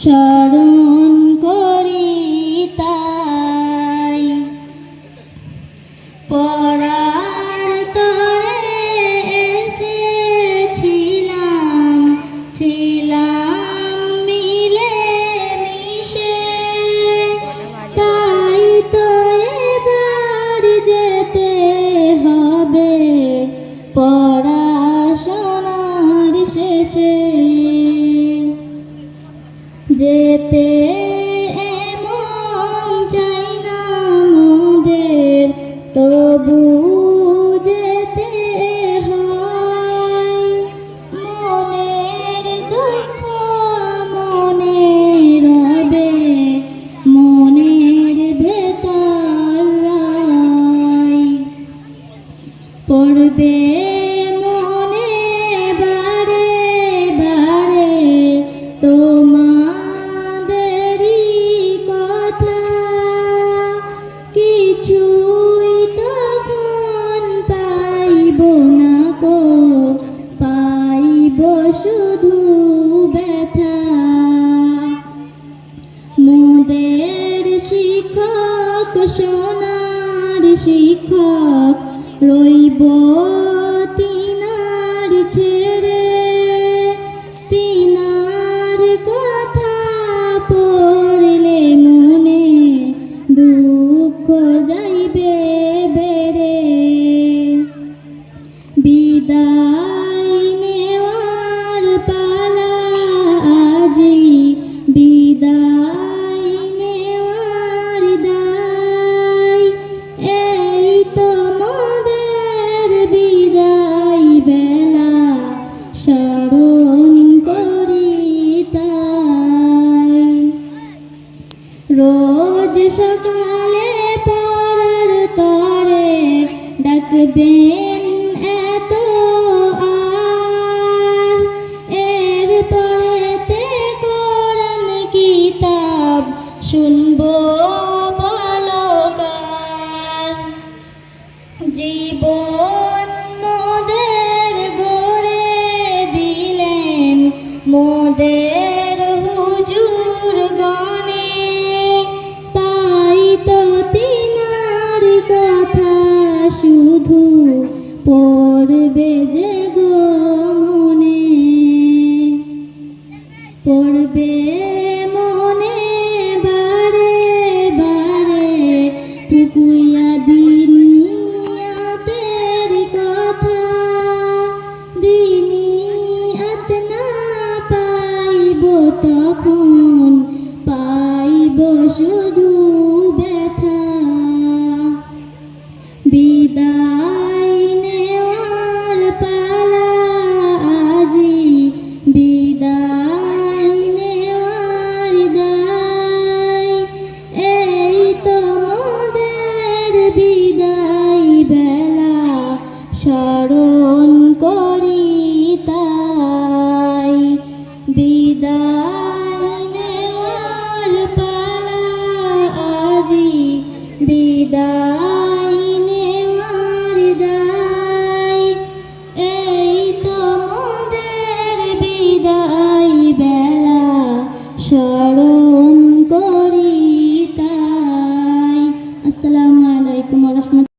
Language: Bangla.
স্মরণ করি তাই। পড়ার তরে এসেছিলাম ছিল যেতে এমন চাই না মোদের তবু যেতে হয়। মনের দুঃখ মনে রবে মনের ভেতর পড়বে কত সোনার শিক্ষক রইব তিনার ছেড়ে। তিনার কথা পড়লে মনে দুঃখ যাইবে বেড়ে। বিদায়। রোজ সকালে পড়ার তরে ডাকবেন এত আর। এর পরেতে কোরআন কিতাব শুনব। বিদায়।